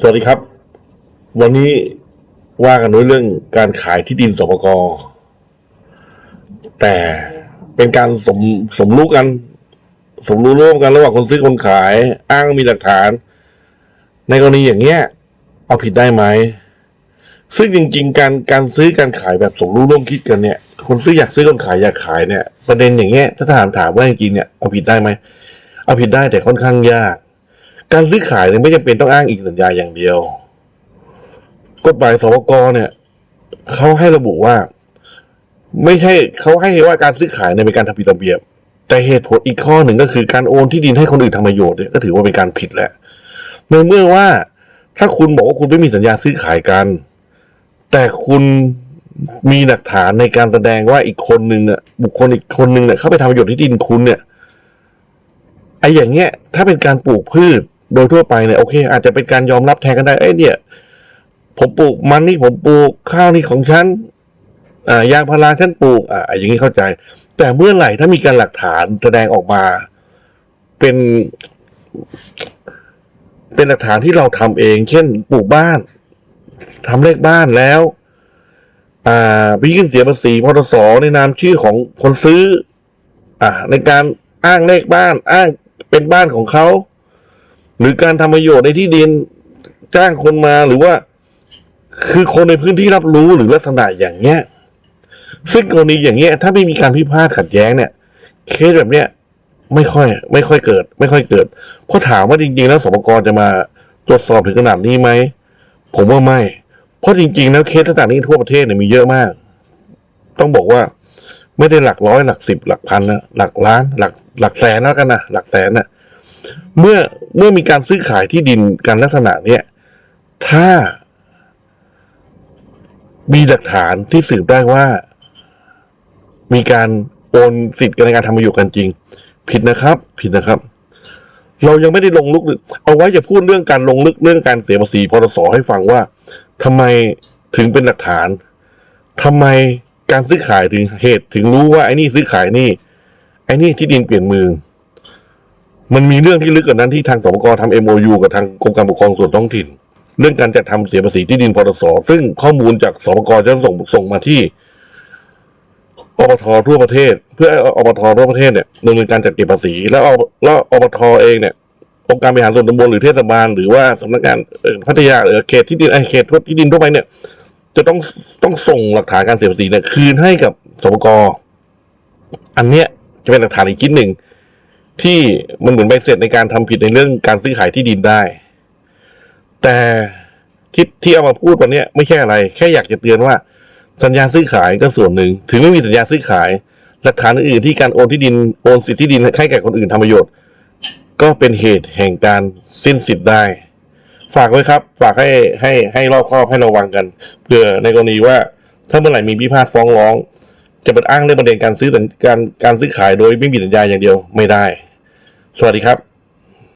สวัสดีครับ วันนี้ว่ากันด้วยเรื่องการขายที่ดินสปกแต่เป็นการสมสมรู้กัน สมรู้ร่วมกันระหว่างคนซื้อคนขาย อ้างมีหลักฐาน ในกรณีอย่างเงี้ย เอาผิดได้ไหมซึ่งจริง ๆ การการซื้อการขายแบบสมรู้ร่วมคิดกันเนี่ย คนซื้ออยากซื้อคนขายอยากขายเนี่ย ประเด็นอย่างเงี้ยถ้าถามถามว่าจริงๆเนี่ยเอาผิดได้ไหมเอาผิดได้แต่ค่อนข้างยาก การซื้อขายเนี่ยไม่จำเป็นต้องอ้างอีกสัญญาอย่างเดียว กฎหมายสปกเนี่ยเขาให้ระบุว่า ไม่ใช่เขาให้ว่าการซื้อขายเนี่ยเป็นการทำผิดระเบียบ แต่เหตุผลอีกข้อหนึ่งก็คือการโอนที่ดินให้คนอื่นทำประโยชน์เนี่ยก็ถือว่าเป็นการผิดแหละในเมื่อว่าถ้าคุณบอกว่าคุณไม่มีสัญญาซื้อขายกัน แต่คุณมีหลักฐานในการแสดงว่าอีกคนหนึ่งอะบุคคลอีกคนหนึ่งเนี่ยเข้าไปทำประโยชน์ที่ดินคุณเนี่ยไอ้อย่างเงี้ย ถ้าเป็นการปลูกพืช โดยทั่วไปเนี่ยโอเค อาจจะเป็นการยอมรับแทนกันได้เอ้ยเนี่ย ผมปลูกมันนี่ผมปลูกข้าวนี่ของฉันอ่ายางพาราฉันปลูกอ่าอย่างนี้เข้าใจ แต่เมื่อไหร่ถ้ามีการหลักฐานแสดงออกมา เป็น เป็นหลักฐานที่เราทำเอง เช่น ปลูกบ้านทำเลขบ้านแล้ว อ่าไปยื่นเสียภาษีพทสในนามชื่อของคนซื้อ อ่า ในการอ้างเลขบ้าน อ้างเป็นบ้านของเขา หรือการทำประโยชน์ในที่ดินจ้างคนมาหรือว่า คือคนในพื้นที่รับรู้หรือลักษณะอย่างเงี้ยซึ่งกรณีอย่างเงี้ย ถ้าไม่มีการพิพาทขัดแย้งเนี่ย เคสแบบเนี้ยไม่ค่อย ไม่ค่อยเกิด ไม่ค่อยเกิดเพราะถามว่าจริงๆ แล้วสปกรจะมาตรวจสอบถึงขนาดนี้ไหมผมว่าไม่ เพราะจริงๆ แล้วเคสต่างๆนี้ทั่วประเทศเนี่ยมีเยอะมาก ต้องบอกว่าไม่ได้หลักร้อยหลักสิบหลักพันนะหลักล้าน หลักหลักแสนแล้วกันนะหลักแสนนะ เมื่อเมื่อมีการซื้อขายที่ดินกันลักษณะเนี้ยถ้า มีหลักฐานที่สืบได้ว่า มีการโอนสิทธิ์กันในการทำประโยชน์กันจริง ผิดนะครับ ผิดนะครับ เรายังไม่ได้ลงลึก เอาไว้จะพูดเรื่องการลงลึกเรื่องการเสียภาษีพรสให้ฟังว่าทำไมถึงเป็นหลักฐานทำไมการซื้อขายถึงเหตุถึงรู้ว่าไอ้นี่ซื้อขายนี่ไอ้นี่ที่ดินเปลี่ยนมือ มันมีเรื่องที่ลึกกว่านั้นที่ทางสปกทำ MOU กับทางกรมการปกครองส่วนท้องถิ่น เรื่องการจัดทำเสียภาษีที่ดินพรสซึ่งข้อมูลจากสปกจะส่งส่งมาที่อบททั่วประเทศ เพื่อให้อบททั่วประเทศเนี่ยดำเนินการจัดเก็บภาษี แล้วอบแล้วอบทเองเนี่ยองค์การบริหารส่วนตำบลหรือเทศบาลหรือว่าสำนักงานพัทยาหรือเขตที่ดินไอเขตทั่วที่ดินทั่วไปเนี่ย จะต้องต้องส่งหลักฐานการเสียภาษีเนี่ยคืนให้กับสปกอันเนี้ยจะเป็นหลักฐานอีกชิ้นหนึ่ง ที่มันเหมือนใบเสร็จในการทำผิดในเรื่องการซื้อขายที่ดินได้ แต่ที่ที่เอามาพูดวันนี้ไม่ใช่อะไร แค่อยากจะเตือนว่า สัญญาซื้อขายก็ส่วนหนึ่ง ถึงไม่มีสัญญาซื้อขาย หลักฐานอื่นที่การโอนที่ดินโอนสิทธิที่ดินให้แก่คนอื่นทำประโยชน์ ก็เป็นเหตุแห่งการสิ้นสิทธิ์ได้ ฝากไว้ครับ ฝากให้ให้ให้รอบคอบให้ระวังกันเผื่อในกรณีว่าถ้าเมื่อไหร่มีพิพาทฟ้องร้องจะเป็นอ้างเรื่องประเด็นการซื้อการการซื้อขายโดยไม่มีสัญญาอย่างเดียวไม่ได้ สวัสดีครับ